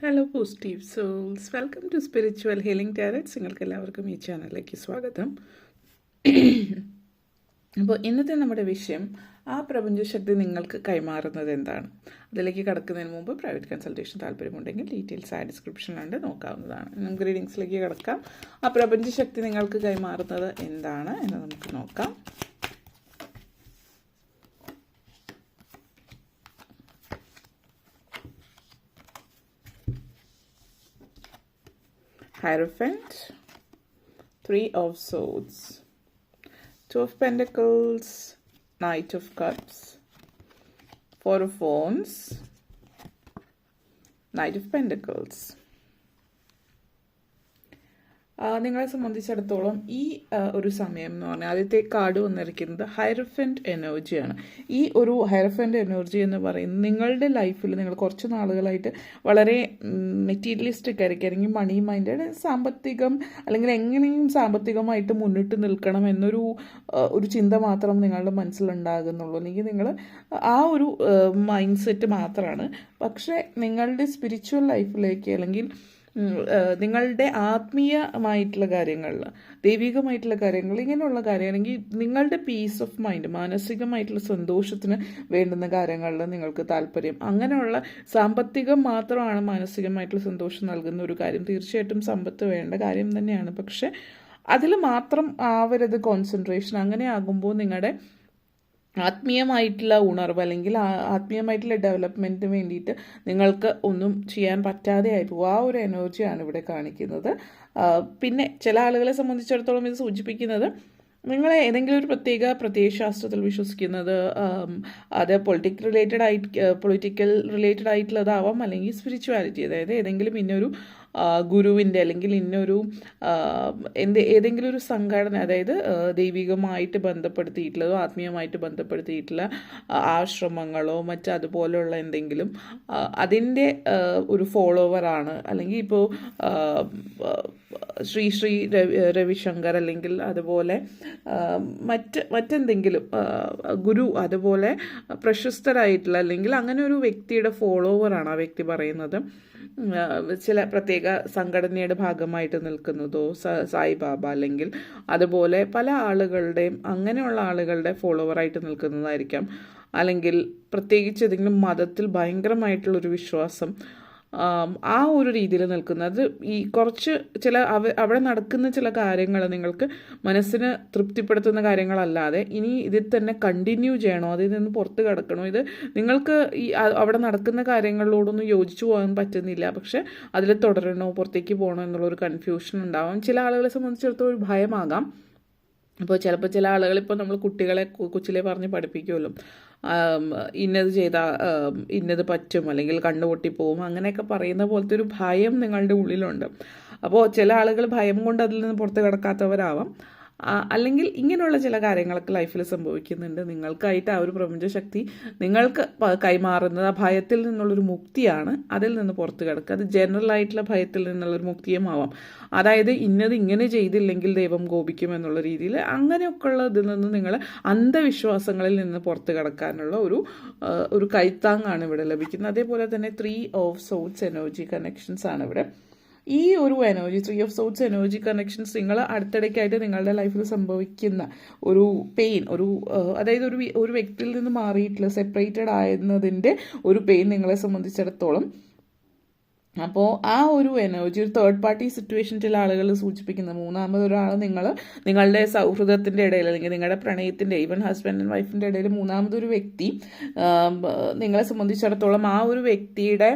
Hello positive souls welcome to spiritual healing tarots നിങ്ങൾക്ക് എല്ലാവർക്കും ഈ ചാനലിലേക്ക് സ്വാഗതം. അപ്പോൾ ഇന്നത്തെ നമ്മുടെ വിഷയം ആ പ്രപഞ്ചശക്തി നിങ്ങൾക്ക് കൈമാറുന്നത് എന്താണ്? അതിലേക്ക് കടക്കുന്നതിന് മുമ്പ് പ്രൈവറ്റ് കൺസൾട്ടേഷൻ താല്പര്യമുണ്ടെങ്കിൽ ഡീറ്റെയിൽസ് ആ ഡിസ്ക്രിപ്ഷനിലുണ്ട് നോക്കാവുന്നതാണ്. നമുക്ക് റീഡിങ്സിലേക്ക് കിടക്കാം. ആ പ്രപഞ്ചശക്തി നിങ്ങൾക്ക് കൈമാറുന്നത് എന്താണ് എന്ന് നമുക്ക് നോക്കാം. Hierophant, Three of Swords, Two of Pentacles, Knight of Cups, Four of Wands, Knight of Pentacles. നിങ്ങളെ സംബന്ധിച്ചിടത്തോളം ഈ ഒരു സമയം എന്ന് പറഞ്ഞാൽ ആദ്യത്തെ കാർഡ് വന്നിരിക്കുന്നത് ഹൈറഫന്റ് എനർജിയാണ് ഈ ഒരു ഹൈറഫന്റ് എനർജി എന്ന് പറയുന്നത് നിങ്ങളുടെ ലൈഫിൽ നിങ്ങൾ കുറച്ച് നാളുകളായിട്ട് വളരെ മെറ്റീരിയലിസ്റ്റിക് ആയിരിക്കും. അല്ലെങ്കിൽ മണി മൈൻഡ് സാമ്പത്തികം അല്ലെങ്കിൽ എങ്ങനെയും സാമ്പത്തികമായിട്ട് മുന്നിട്ട് നിൽക്കണം എന്നൊരു ഒരു ചിന്ത മാത്രം നിങ്ങളുടെ മനസ്സിലുണ്ടാകുന്നുള്ളൂ. അല്ലെങ്കിൽ നിങ്ങൾ ആ ഒരു മൈൻഡ് സെറ്റ് മാത്രമാണ് പക്ഷേ നിങ്ങളുടെ സ്പിരിച്വൽ ലൈഫിലേക്ക് അല്ലെങ്കിൽ നിങ്ങളുടെ ആത്മീയമായിട്ടുള്ള കാര്യങ്ങളിൽ ദൈവികമായിട്ടുള്ള കാര്യങ്ങൾ ഇങ്ങനെയുള്ള കാര്യമാണെങ്കിൽ നിങ്ങളുടെ പീസ് ഓഫ് മൈൻഡ് മാനസികമായിട്ടുള്ള സന്തോഷത്തിന് വേണ്ടുന്ന കാര്യങ്ങളിൽ നിങ്ങൾക്ക് താല്പര്യം. അങ്ങനെയുള്ള സാമ്പത്തികം മാത്രമാണ് മാനസികമായിട്ടുള്ള സന്തോഷം നൽകുന്ന ഒരു കാര്യം. തീർച്ചയായിട്ടും സമ്പത്ത് വേണ്ട കാര്യം തന്നെയാണ്. പക്ഷെ അതിൽ മാത്രം ആവരുത് കോൺസെൻട്രേഷൻ അങ്ങനെ ആകുമ്പോൾ നിങ്ങളുടെ ആത്മീയമായിട്ടുള്ള ഉണർവ് അല്ലെങ്കിൽ ആത്മീയമായിട്ടുള്ള ഡെവലപ്മെന്റിന് വേണ്ടിയിട്ട് നിങ്ങൾക്ക് ഒന്നും ചെയ്യാൻ പറ്റാതെ ആയിപ്പോവും. ആ ഒരു എനർജിയാണ് ഇവിടെ കാണിക്കുന്നത്. പിന്നെ ചില ആളുകളെ സംബന്ധിച്ചിടത്തോളം ഇത് സൂചിപ്പിക്കുന്നത് നിങ്ങൾ ഏതെങ്കിലും ഒരു പ്രത്യേക പ്രത്യയശാസ്ത്രത്തിൽ വിശ്വസിക്കുന്നത് അത് പൊളിറ്റിക്കൽ റിലേറ്റഡ് ആയിട്ട് പൊളിറ്റിക്കൽ റിലേറ്റഡ് ആയിട്ടുള്ളതാവാം അല്ലെങ്കിൽ സ്പിരിച്വാലിറ്റി അതായത് ഏതെങ്കിലും ഇന്നൊരു ഗുരുവിന്റെ അല്ലെങ്കിൽ ഇന്നൊരു എന്ത് ഏതെങ്കിലും ഒരു സംഘടന അതായത് ദൈവികമായിട്ട് ബന്ധപ്പെടുത്തിയിട്ടുള്ളതോ ആത്മീയമായിട്ട് ബന്ധപ്പെടുത്തിയിട്ടുള്ള ആശ്രമങ്ങളോ മറ്റ് അതുപോലെയുള്ള എന്തെങ്കിലും അതിന്റെ ഒരു ഫോളോവറാണ്. അല്ലെങ്കിൽ ഇപ്പോൾ ശ്രീ ശ്രീ രവി രവിശങ്കർ അല്ലെങ്കിൽ അതുപോലെ മറ്റ് മറ്റെന്തെങ്കിലും ഗുരു അതുപോലെ പ്രശസ്തരായിട്ടുള്ള അല്ലെങ്കിൽ അങ്ങനെ ഒരു വ്യക്തിയുടെ ഫോളോവറാണ് ആ വ്യക്തി പറയുന്നത്. ചില പ്രത്യേക സംഘടനയുടെ ഭാഗമായിട്ട് നിൽക്കുന്നതോ സായിബാബ അല്ലെങ്കിൽ അതുപോലെ പല ആളുകളുടെയും അങ്ങനെയുള്ള ആളുകളുടെ ഫോളോവറായിട്ട് നിൽക്കുന്നതായിരിക്കാം. അല്ലെങ്കിൽ പ്രത്യേകിച്ച് ഏതെങ്കിലും മതത്തിൽ ഭയങ്കരമായിട്ടുള്ളൊരു വിശ്വാസം ആം, ഒരു രീതിയിൽ നിൽക്കുന്നത്. ഈ കുറച്ച് ചില അവ അവിടെ നടക്കുന്ന ചില കാര്യങ്ങൾ നിങ്ങൾക്ക് മനസ്സിന് തൃപ്തിപ്പെടുത്തുന്ന കാര്യങ്ങളല്ലാതെ ഇനി ഇതിൽ തന്നെ കണ്ടിന്യൂ ചെയ്യണോ? അതിൽ നിന്ന് പുറത്ത് കിടക്കണോ? ഇത് നിങ്ങൾക്ക് ഈ അവിടെ നടക്കുന്ന കാര്യങ്ങളോടൊന്നും യോജിച്ചു പോകാൻ പറ്റുന്നില്ല. പക്ഷേ അതിൽ തുടരണോ? പുറത്തേക്ക് പോകണോ? എന്നുള്ളൊരു കൺഫ്യൂഷൻ ഉണ്ടാവും. ചില ആളുകളെ സംബന്ധിച്ചിടത്തോളം ഒരു ഭയമാകാം. അപ്പോൾ ചിലപ്പോൾ ചില ആളുകൾ ഇപ്പോൾ നമ്മൾ കുട്ടികളെ കൊച്ചിലെ പറഞ്ഞ് പഠിപ്പിക്കുമല്ലോ ഇന്നത് ചെയ്താൽ ഇന്നത് പറ്റും അല്ലെങ്കിൽ കണ്ണു പൊട്ടിപ്പോവും അങ്ങനെയൊക്കെ പറയുന്ന പോലത്തെ ഒരു ഭയം നിങ്ങളുടെ ഉള്ളിലുണ്ട്. അപ്പോൾ ചില ആളുകൾ ഭയം കൊണ്ട് അതിൽ നിന്ന് പുറത്ത് കിടക്കാത്തവരാവാം. അല്ലെങ്കിൽ ഇങ്ങനെയുള്ള ചില കാര്യങ്ങളൊക്കെ ലൈഫിൽ സംഭവിക്കുന്നുണ്ട്. നിങ്ങൾക്കായിട്ട് ആ ഒരു പ്രപഞ്ചശക്തി നിങ്ങൾക്ക് കൈമാറുന്നത് ആ ഭയത്തിൽ നിന്നുള്ളൊരു മുക്തിയാണ്. അതിൽ നിന്ന് പുറത്തു കിടക്കുക. അത് ജനറൽ ആയിട്ടുള്ള ഭയത്തിൽ നിന്നുള്ളൊരു മുക്തിയും ആവാം അതായത് ഇന്നത് ഇങ്ങനെ ചെയ്തില്ലെങ്കിൽ ദൈവം കോപിക്കും എന്നുള്ള രീതിയിൽ അങ്ങനെയൊക്കെയുള്ള ഇതിൽ നിന്ന് നിങ്ങൾ അന്ധവിശ്വാസങ്ങളിൽ നിന്ന് പുറത്തു കിടക്കാനുള്ള ഒരു ഒരു കൈത്താങ്ങാണ് ഇവിടെ ലഭിക്കുന്നത്. അതേപോലെ തന്നെ three of swords energy connections ആണ് ഇവിടെ. ഈ ഒരു energy three of swords energy connections നിങ്ങൾ അടുത്തിടയ്ക്കായിട്ട് നിങ്ങളുടെ ലൈഫിൽ സംഭവിക്കുന്ന ഒരു പെയിൻ ഒരു അതായത് ഒരു ഒരു വ്യക്തിയിൽ നിന്ന് മാറിയിട്ടുള്ള സെപ്പറേറ്റഡ് ആയിരുന്നതിന്റെ ഒരു പെയിൻ നിങ്ങളെ സംബന്ധിച്ചിടത്തോളം. അപ്പോൾ ആ ഒരു എനർജി ഒരു തേർഡ് പാർട്ടി സിറ്റുവേഷൻ ചില ആളുകൾ സൂചിപ്പിക്കുന്നത് മൂന്നാമത് ഒരാൾ നിങ്ങൾ നിങ്ങളുടെ സൗഹൃദത്തിന്റെ ഇടയിൽ അല്ലെങ്കിൽ നിങ്ങളുടെ പ്രണയത്തിന്റെ ഈവൻ ഹസ്ബൻഡ് ആൻഡ് വൈഫിന്റെ ഇടയിൽ മൂന്നാമതൊരു വ്യക്തി നിങ്ങളെ സംബന്ധിച്ചിടത്തോളം ആ ഒരു വ്യക്തിയുടെ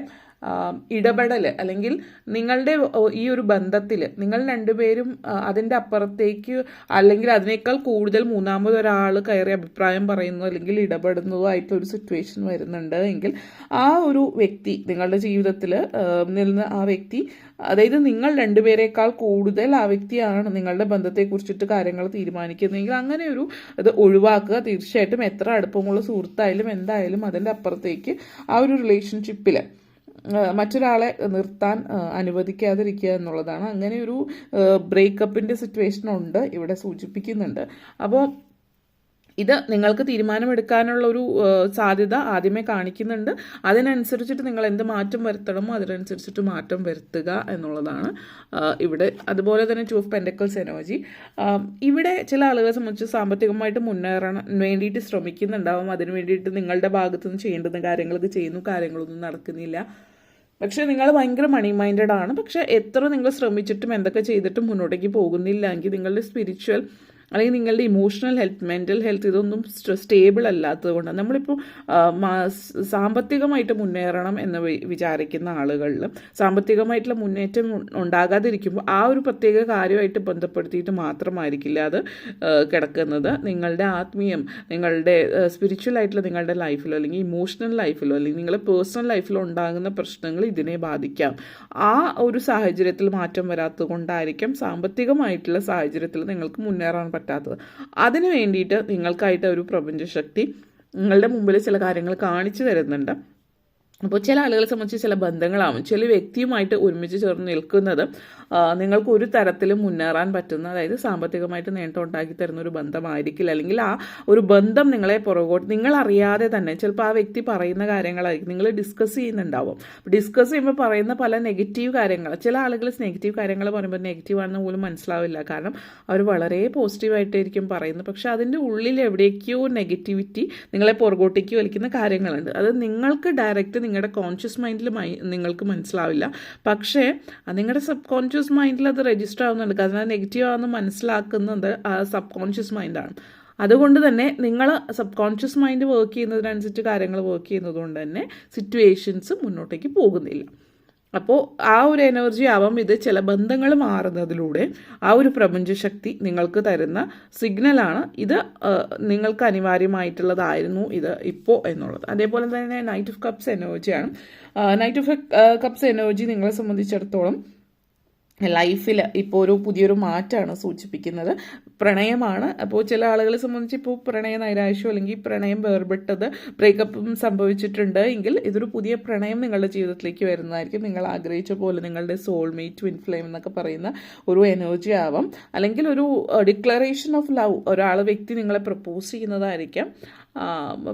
ഇടപെടൽ അല്ലെങ്കിൽ നിങ്ങളുടെ ഈ ഒരു ബന്ധത്തിൽ നിങ്ങൾ രണ്ടുപേരും അതിന്റെ അപ്പുറത്തേക്ക് അല്ലെങ്കിൽ അതിനേക്കാൾ കൂടുതൽ മൂന്നാമത് ഒരാൾ കയറി അഭിപ്രായം പറയുന്നു അല്ലെങ്കിൽ ഇടപെടുന്നതോ ആയിട്ടുള്ള ഒരു സിറ്റുവേഷൻ വരുന്നുണ്ട് എങ്കിൽ ആ ഒരു വ്യക്തി നിങ്ങളുടെ ജീവിതത്തിൽ നിന്ന് ആ വ്യക്തി അതായത് നിങ്ങൾ രണ്ടുപേരെക്കാൾ കൂടുതൽ ആ വ്യക്തിയാണ് നിങ്ങളുടെ ബന്ധത്തെക്കുറിച്ചിട്ട് കാര്യങ്ങൾ തീരുമാനിക്കുന്നതെങ്കിൽ അങ്ങനെ ഒരു ഇത് ഒഴിവാക്കുക തീർച്ചയായിട്ടും എത്ര അടുപ്പമുള്ള സുഹൃത്തായാലും എന്തായാലും അതിന്റെ അപ്പുറത്തേക്ക് ആ ഒരു റിലേഷൻഷിപ്പിൽ മറ്റൊരാളെ നിർത്താൻ അനുവദിക്കാതിരിക്കുക എന്നുള്ളതാണ്. അങ്ങനെ ഒരു ബ്രേക്കപ്പിന്റെ സിറ്റുവേഷൻ ഉണ്ട് ഇവിടെ സൂചിപ്പിക്കുന്നുണ്ട്. അപ്പോൾ ഇത് നിങ്ങൾക്ക് തീരുമാനമെടുക്കാനുള്ള ഒരു സാധ്യത ആദ്യമേ കാണിക്കുന്നുണ്ട്. അതിനനുസരിച്ചിട്ട് നിങ്ങൾ എന്ത് മാറ്റം വരുത്തണമോ അതിനനുസരിച്ചിട്ട് മാറ്റം വരുത്തുക എന്നുള്ളതാണ്. ഇവിടെ അതുപോലെ തന്നെ ടു ഓഫ് പെൻഡക്കൽസ് എനർജി ഇവിടെ ചില ആളുകളെ സംബന്ധിച്ച് സാമ്പത്തികമായിട്ട് മുന്നേറാൻ വേണ്ടിയിട്ട് ശ്രമിക്കുന്നുണ്ടാവും. അതിന് വേണ്ടിയിട്ട് നിങ്ങളുടെ ഭാഗത്തുനിന്ന് ചെയ്യേണ്ടുന്ന കാര്യങ്ങളൊക്കെ ചെയ്യുന്നു കാര്യങ്ങളൊന്നും നടക്കുന്നില്ല. പക്ഷേ നിങ്ങൾ ഭയങ്കര മണി മൈൻഡഡ് ആണ്. പക്ഷേ എത്ര നിങ്ങൾ ശ്രമിച്ചിട്ടും എന്തൊക്കെ ചെയ്തിട്ടും മുന്നോട്ടേക്ക് പോകുന്നില്ല എങ്കിൽ നിങ്ങളുടെ സ്പിരിച്വൽ അല്ലെങ്കിൽ നിങ്ങളുടെ ഇമോഷണൽ ഹെൽത്ത് മെന്റൽ ഹെൽത്ത് ഇതൊന്നും സ്റ്റേബിൾ അല്ലാത്തത് കൊണ്ട് നമ്മളിപ്പോൾ സാമ്പത്തികമായിട്ട് മുന്നേറണം എന്ന് വിചാരിക്കുന്ന ആളുകളിൽ സാമ്പത്തികമായിട്ടുള്ള മുന്നേറ്റം ഉണ്ടാകാതിരിക്കുമ്പോൾ ആ ഒരു പ്രത്യേക കാര്യമായിട്ട് ബന്ധപ്പെടുത്തിയിട്ട് മാത്രമായിരിക്കില്ല അത് കിടക്കുന്നത്. നിങ്ങളുടെ ആത്മീയം നിങ്ങളുടെ സ്പിരിച്വൽ ആയിട്ടുള്ള നിങ്ങളുടെ ലൈഫിലോ അല്ലെങ്കിൽ ഇമോഷണൽ ലൈഫിലോ അല്ലെങ്കിൽ നിങ്ങളുടെ പേഴ്സണൽ ലൈഫിലോ ഉണ്ടാകുന്ന പ്രശ്നങ്ങൾ ഇതിനെ ബാധിക്കാം. ആ ഒരു സാഹചര്യത്തിൽ മാറ്റം വരാത്തത് കൊണ്ടായിരിക്കും സാമ്പത്തികമായിട്ടുള്ള സാഹചര്യത്തിൽ നിങ്ങൾക്ക് മുന്നേറാൻ പറ്റാത്തത്. അതിന് വേണ്ടിയിട്ട് നിങ്ങൾക്കായിട്ട് ഒരു പ്രപഞ്ചശക്തി നിങ്ങളുടെ മുമ്പിൽ ചില കാര്യങ്ങൾ കാണിച്ചു തരുന്നുണ്ട്. അപ്പോൾ ചില ആളുകളെ സംബന്ധിച്ച് ചില ബന്ധങ്ങളാവും. ചില വ്യക്തിയുമായിട്ട് ഒരുമിച്ച് ചേർന്ന് നിൽക്കുന്നത് നിങ്ങൾക്ക് ഒരു തരത്തിലും മുന്നേറാൻ പറ്റുന്ന അതായത് സാമ്പത്തികമായിട്ട് നേട്ടം ഉണ്ടാക്കി തരുന്ന ഒരു ബന്ധമായിരിക്കില്ല. അല്ലെങ്കിൽ ആ ഒരു ബന്ധം നിങ്ങളെ പുറകോട്ട് നിങ്ങൾ അറിയാതെ തന്നെ ചിലപ്പോൾ ആ വ്യക്തി പറയുന്ന കാര്യങ്ങളായിരിക്കും. നിങ്ങൾ ഡിസ്കസ് ചെയ്യുന്നുണ്ടാവും. ഡിസ്കസ് ചെയ്യുമ്പോൾ പറയുന്ന പല നെഗറ്റീവ് കാര്യങ്ങൾ ചില ആളുകൾ നെഗറ്റീവ് കാര്യങ്ങൾ പറയുമ്പോൾ നെഗറ്റീവ് ആണെന്ന് പോലും മനസ്സിലാവില്ല. കാരണം അവർ വളരെ പോസിറ്റീവായിട്ടായിരിക്കും പറയുന്നത്. പക്ഷേ അതിന്റെ ഉള്ളിൽ എവിടേക്കോ നെഗറ്റിവിറ്റി നിങ്ങളെ പുറകോട്ടേക്ക് വലിക്കുന്ന കാര്യങ്ങളുണ്ട്. അത് നിങ്ങൾക്ക് ഡയറക്റ്റ് നിങ്ങളുടെ കോൺഷ്യസ് മൈൻഡിൽ നിങ്ങൾക്ക് മനസ്സിലാവില്ല. പക്ഷേ നിങ്ങളുടെ സബ് കോൺഷ്യസ് മൈൻഡിൽ അത് രജിസ്റ്റർ ആവുന്നുണ്ട്. കാരണം നെഗറ്റീവ് ആണെന്ന് മനസ്സിലാക്കുന്നത് ആ സബ് കോൺഷ്യസ് മൈൻഡാണ് അതുകൊണ്ട് തന്നെ നിങ്ങൾ സബ് കോൺഷ്യസ് മൈൻഡ് വർക്ക് ചെയ്യുന്നതിനനുസരിച്ച് കാര്യങ്ങൾ വർക്ക് ചെയ്യുന്നതുകൊണ്ട് തന്നെ സിറ്റുവേഷൻസ് മുന്നോട്ടേക്ക് പോകുന്നില്ല. അപ്പോൾ ആ ഒരു എനർജി ആവാം ഇത് ചില ബന്ധങ്ങൾ മാറുന്നതിലൂടെ ആ ഒരു പ്രപഞ്ചശക്തി നിങ്ങൾക്ക് തരുന്ന സിഗ്നലാണ് ഇത് നിങ്ങൾക്ക് അനിവാര്യമായിട്ടുള്ളതായിരുന്നു ഇത് ഇപ്പോൾ എന്നുള്ളത്. അതേപോലെ തന്നെ നൈറ്റ് ഓഫ് കപ്സ് എനർജിയാണ് നൈറ്റ് ഓഫ് കപ്സ് എനർജി നിങ്ങളെ സംബന്ധിച്ചിടത്തോളം ലൈഫിൽ ഇപ്പോൾ ഒരു പുതിയൊരു മാറ്റമാണ് സൂചിപ്പിക്കുന്നത്. പ്രണയമാണ്. അപ്പോൾ ചില ആളുകളെ സംബന്ധിച്ച് ഇപ്പോൾ പ്രണയ നൈരാശ്യം അല്ലെങ്കിൽ പ്രണയം വേർപെട്ടത് ബ്രേക്കപ്പും സംഭവിച്ചിട്ടുണ്ട്. എങ്കിൽ ഇതൊരു പുതിയ പ്രണയം നിങ്ങളുടെ ജീവിതത്തിലേക്ക് വരുന്നതായിരിക്കും. നിങ്ങൾ ആഗ്രഹിച്ച പോലെ നിങ്ങളുടെ സോൾമേറ്റ് ട്വിൻ ഫ്ലെയിം എന്നൊക്കെ പറയുന്ന ഒരു എനർജി ആവാം. അല്ലെങ്കിൽ ഒരു ഡിക്ലറേഷൻ ഓഫ് ലവ് ഒരാൾ വ്യക്തി നിങ്ങളെ പ്രപ്പോസ് ചെയ്യുന്നതായിരിക്കാം.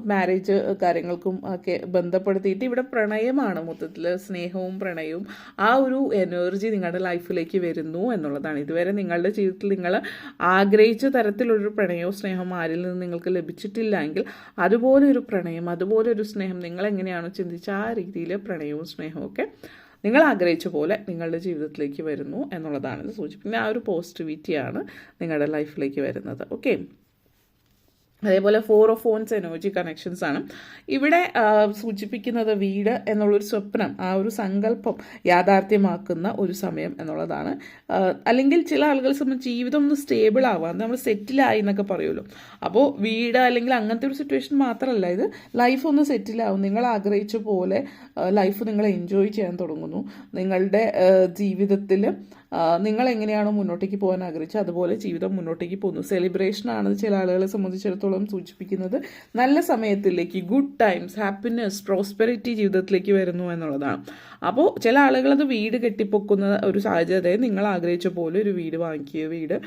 മാരേജ് കാര്യങ്ങൾക്കും ഒക്കെ ബന്ധപ്പെടുത്തിയിട്ട് ഇവിടെ പ്രണയമാണ് മൊത്തത്തിൽ സ്നേഹവും പ്രണയവും ആ ഒരു എനർജി നിങ്ങളുടെ ലൈഫിലേക്ക് വരുന്നു എന്നുള്ളതാണ്. ഇതുവരെ നിങ്ങളുടെ ജീവിതത്തിൽ നിങ്ങൾ ആഗ്രഹിച്ച തരത്തിലൊരു പ്രണയവും സ്നേഹവും ആരിൽ നിന്ന് നിങ്ങൾക്ക് ലഭിച്ചിട്ടില്ല എങ്കിൽ അതുപോലെ ഒരു പ്രണയം അതുപോലെ ഒരു സ്നേഹം നിങ്ങൾ എങ്ങനെയാണോ ചിന്തിച്ച ആ രീതിയിൽ പ്രണയവും സ്നേഹവും ഒക്കെ നിങ്ങൾ ആഗ്രഹിച്ച പോലെ നിങ്ങളുടെ ജീവിതത്തിലേക്ക് വരുന്നു എന്നുള്ളതാണ് ഇത് സൂചിപ്പിക്കുന്നത് ആ ഒരു പോസിറ്റിവിറ്റിയാണ് നിങ്ങളുടെ ലൈഫിലേക്ക് വരുന്നത്. ഓക്കെ അതേപോലെ ഫോർ ഓഫ് ഫോൺസ് എനർജി കണക്ഷൻസ് ആണ്. ഇവിടെ സൂചിപ്പിക്കുന്നത് വീട് എന്നുള്ളൊരു സ്വപ്നം ആ ഒരു സങ്കല്പം യാഥാർത്ഥ്യമാക്കുന്ന ഒരു സമയം എന്നുള്ളതാണ്. അല്ലെങ്കിൽ ചില ആളുകളെ സംബന്ധിച്ച് ജീവിതം ഒന്ന് സ്റ്റേബിൾ ആവാൻ നമ്മൾ സെറ്റിലായി എന്നൊക്കെ പറയുമല്ലോ. അപ്പോൾ വീട് അല്ലെങ്കിൽ അങ്ങനത്തെ ഒരു സിറ്റുവേഷൻ മാത്രമല്ല ഇത് ലൈഫ് ഒന്ന് സെറ്റിലാവും നിങ്ങൾ ആഗ്രഹിച്ച പോലെ ലൈഫ് നിങ്ങൾ എൻജോയ് ചെയ്യാൻ തുടങ്ങുന്നു. നിങ്ങളുടെ ജീവിതത്തിൽ നിങ്ങൾ എങ്ങനെയാണോ മുന്നോട്ടേക്ക് പോകാൻ ആഗ്രഹിച്ചത്? അതുപോലെ ജീവിതം മുന്നോട്ടേക്ക് പോകുന്നു. സെലിബ്രേഷൻ ആണ് ചില ആളുകളെ സംബന്ധിച്ചിടത്തോളം സൂചിപ്പിക്കുന്നത്. നല്ല സമയത്തിലേക്ക് ഗുഡ് ടൈംസ് ഹാപ്പിനെസ് പ്രോസ്പെറിറ്റി ജീവിതത്തിലേക്ക് വരുന്നു എന്നുള്ളതാണ്. അപ്പോൾ ചില ആളുകൾ അത് വീട് കെട്ടിപ്പൊക്കുന്ന ഒരു സാഹചര്യം നിങ്ങൾ ആഗ്രഹിച്ച പോലെ ഒരു വീട് വാങ്ങിക്കുക വീട്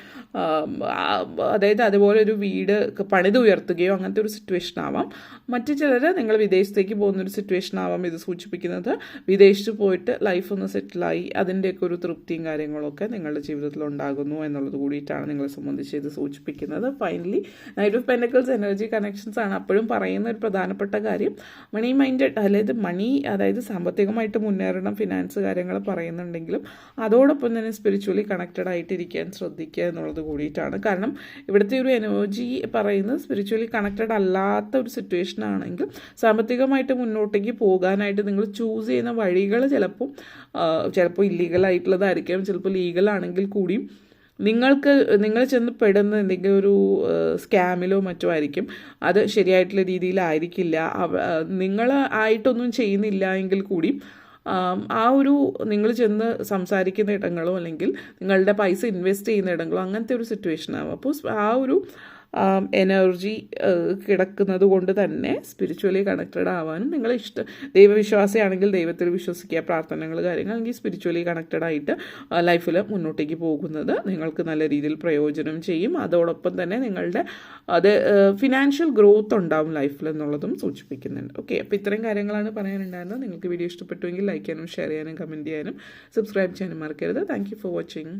അതായത് അതുപോലെ ഒരു വീട് പണിത് ഉയർത്തുകയോ അങ്ങനത്തെ ഒരു സിറ്റുവേഷൻ ആവാം. മറ്റു ചിലർ നിങ്ങൾ വിദേശത്തേക്ക് പോകുന്ന ഒരു സിറ്റുവേഷൻ ആവാം ഇത് സൂചിപ്പിക്കുന്നത്. വിദേശത്ത് പോയിട്ട് ലൈഫ് ഒന്ന് സെറ്റിലായി അതിന്റെയൊക്കെ ഒരു തൃപ്തിയും കാര്യങ്ങളൊക്കെ നിങ്ങളുടെ ജീവിതത്തിൽ ഉണ്ടാകുന്നു എന്നുള്ളത് കൂടിയിട്ടാണ് നിങ്ങളെ സംബന്ധിച്ച് ഇത് സൂചിപ്പിക്കുന്നത്. Finally knight of pentacles energy connections ആണ് അപ്പോഴും പറയുന്ന ഒരു പ്രധാനപ്പെട്ട കാര്യം. മണി മൈൻഡഡ് അതായത് മണി അതായത് സാമ്പത്തികമായിട്ട് മുന്നേറണം ഫിനാൻസ് കാര്യങ്ങൾ പറയുന്നുണ്ടെങ്കിലും അതോടൊപ്പം തന്നെ സ്പിരിച്വലി കണക്റ്റഡ് ആയിട്ടിരിക്കാൻ ശ്രദ്ധിക്കുക എന്നുള്ളത് കൂടിയിട്ടാണ്. കാരണം ഇവിടുത്തെ ഒരു എനർജി പറയുന്നത് സ്പിരിച്വലി കണക്റ്റഡ് അല്ലാത്ത ഒരു സിറ്റുവേഷൻ ആണെങ്കിൽ സാമ്പത്തികമായിട്ട് മുന്നോട്ടേക്ക് പോകാനായിട്ട് നിങ്ങൾ ചൂസ് ചെയ്യുന്ന വഴികൾ ചിലപ്പോൾ ചിലപ്പോൾ ഇല്ലീഗലായിട്ടുള്ളതായിരിക്കാം ചിലപ്പോൾ ലീഗൽ ആണെങ്കിൽ കൂടിയും നിങ്ങൾക്ക് നിങ്ങൾ ചെന്ന് പെടുന്ന എന്തെങ്കിലും ഒരു സ്കാമിലോ മറ്റോ ആയിരിക്കും. അത് ശരിയായിട്ടുള്ള രീതിയിലായിരിക്കില്ല. അവ- നിങ്ങൾ ആയിട്ടൊന്നും ചെയ്യുന്നില്ല എങ്കിൽ കൂടി ആം, ഒരു നിങ്ങൾ ചെന്ന് സംസാരിക്കുന്ന ഇടങ്ങളോ അല്ലെങ്കിൽ നിങ്ങളുടെ പൈസ ഇൻവെസ്റ്റ് ചെയ്യുന്ന ഇടങ്ങളോ അങ്ങനത്തെ ഒരു സിറ്റുവേഷൻ ആവും. അപ്പോൾ ആ ഒരു എനർജി കിടക്കുന്നത് കൊണ്ട് തന്നെ സ്പിരിച്വലി കണക്റ്റഡ് ആവാനും നിങ്ങൾ ഇഷ്ടം. ദൈവവിശ്വാസിയാണെങ്കിൽ ദൈവത്തിൽ വിശ്വസിക്കുക പ്രാർത്ഥനകൾ കാര്യങ്ങൾ അല്ലെങ്കിൽ സ്പിരിച്വലി കണക്റ്റഡ് ആയിട്ട് ലൈഫിൽ മുന്നോട്ടേക്ക് പോകുന്നത് നിങ്ങൾക്ക് നല്ല രീതിയിൽ പ്രയോജനം ചെയ്യും. അതോടൊപ്പം തന്നെ നിങ്ങളുടെ അത് ഫിനാൻഷ്യൽ ഗ്രോത്ത് ഉണ്ടാവും ലൈഫിൽ എന്നുള്ളതും സൂചിപ്പിക്കുന്നുണ്ട്. ഓക്കെ അപ്പോൾ ഇത്രയും കാര്യങ്ങളാണ് പറയാനുണ്ടായിരുന്നത്. നിങ്ങൾക്ക് വീഡിയോ ഇഷ്ടപ്പെട്ടുവെങ്കിൽ ലൈക്ക് ചെയ്യാനും ഷെയർ ചെയ്യാനും കമന്റ് ചെയ്യാനും സബ്സ്ക്രൈബ് ചെയ്യാനും മറക്കരുത്. Thank for watching